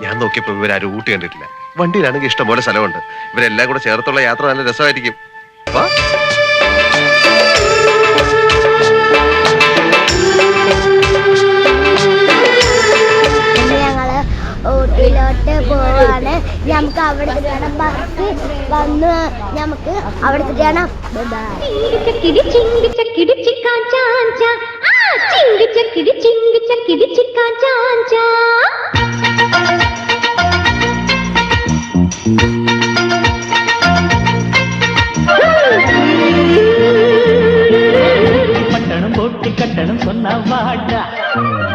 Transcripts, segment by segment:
ഞാൻ നോക്കിയപ്പോ ഇവരാരും ഊട്ടി കണ്ടിട്ടില്ല. വണ്ടിയിലാണെങ്കിൽ ഇഷ്ടംപോലെ സ്ഥലമുണ്ട്. ഇവരെല്ലാം കൂടെ ചേർത്തുള്ള യാത്ര നല്ല രസമായിരിക്കും. വാ. ഞങ്ങൾ ഊട്ടിയിലോട്ട് പോവാണ്. നമുക്ക് അവിടെ ബസ് വന്ന് നമുക്ക് അവിടെ ചിങ്കിച്ചക്കിടി வாடா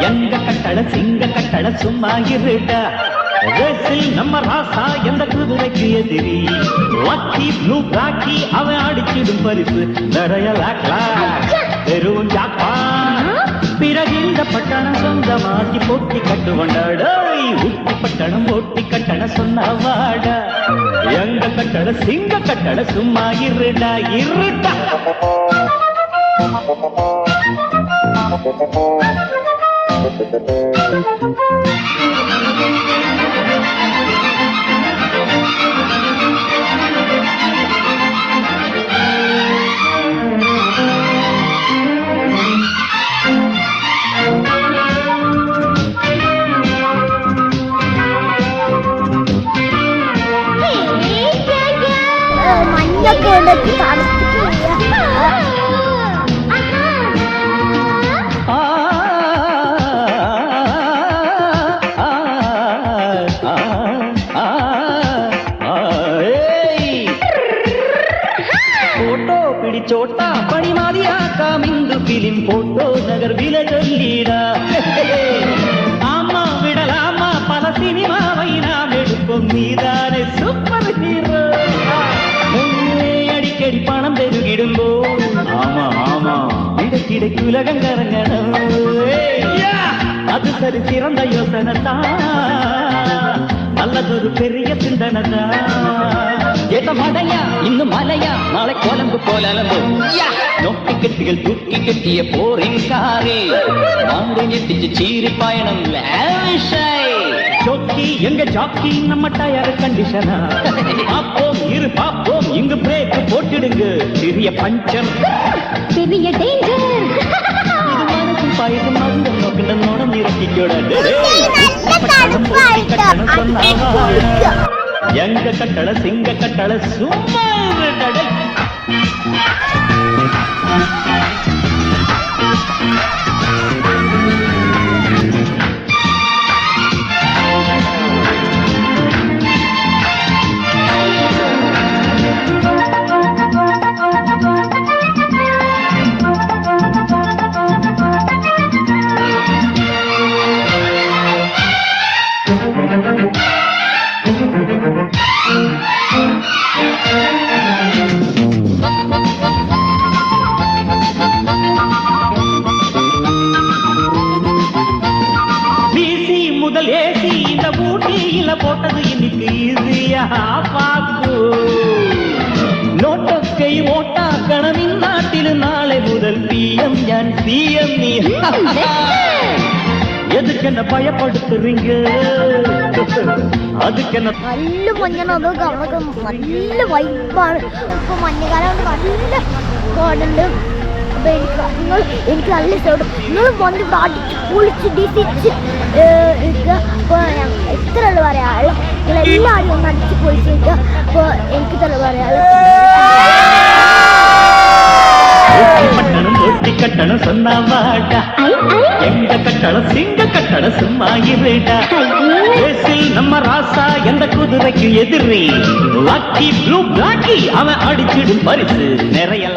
எங்க கட்டட சிங்க கட்டட சும்மா இருடா ரேசில் நம்ம ராசா எந்த குதிரைக்கு எதிரி. லக்கி ப்ளூ பிளாக்கி அவன் அடிச்சிடும் பரிசு. நிறைய லாக்லா பெரும் ஜாப்பா. பிறகு இந்த பட்டணம் சொந்தமாக்கி போட்டி கட்டு கட்டுவண்டாடோய் உப்பு பட்டணம் போட்டி கட்டண சொன்ன வாடா. எங்க கட்டட சிங்க கட்டட சும்மா இருடா இருடா മഞ്ഞൊക്കെ ഉണ്ട് பணி மாதிரியாக்கா மிந்து பிலிம் போட்டோ நகர் வில சொல்லிடா. ஆமா விடலாமா பல சினிமாவை நாம் எடுப்போம் நீதானே சூப்பர் ஹீரோ அடிக்கடி பணம் பெருகிடும்போ ஆமா ஆமா. கிடைக்கிடைக்கு உலகம் கரங்கணும்! அது சரி சிறந்த யோசனை தான் நல்லதொரு பெரிய சிந்தனை தான் ஏத்த மடையா இன்னும் மலையா? நாளை கோலம்பு போல நோக்கி கட்டிகள் தூக்கி கட்டிய போரின் காரே. மாண்டு நெட்டிச்சு சீரி பயணம். ஜோக்கி எங்க ஜாக்கி? நம்ம டயர் கண்டிஷனா பாப்போம் இரு பாப்போம் இங்கு பிரேக் போட்டுடுங்க. சிறிய பஞ்சர் பெரிய டேஞ்சர் மருந்தம் நோக்கின்ற நோடம் இறக்கிக்கோட எங்க கட்டள சிங்க கட்டள சும்மா പാക്കൂ നോട്ടൊക്കെ ഇന്നാട്ടിൽ നാളെ മുതൽ തീയം ഞാൻ തീയം നീ എതുക്കെന്നെ ഭയപ്പെടുത്തുറീങ്ക അതുക്കെന്നെ നല്ല മഞ്ഞാണ് നമുക്ക് നല്ല വൈബാണ്. ഇപ്പൊ മഞ്ഞുകാലം നല്ല കോടുണ്ട് എനിക്ക് നിങ്ങൾ എനിക്ക് നല്ല ഇഷ്ടപ്പെട്ടു നിങ്ങൾ മഞ്ഞ് പ്രാർത്ഥിച്ച് കുളിച്ച് ഡിസിച്ച് എല്ലാവരും ഒന്ന് അടിച്ച് പൊളിച്ച് നിൽക്കുക അപ്പോൾ എനിക്ക് തന്നെ பட்டணம் தொட்டி கட்டணம் சொன்னா வாடா எங்க கட்டணம் சிங்க கட்டணம் சும்மா இருடா ரேசில் நம்ம ராசா எந்த குதிரைக்கு எதிரி லக்கி ப்ளூ பிளாக்கி அவன் அடிச்சிடும் பரிசு நிறைய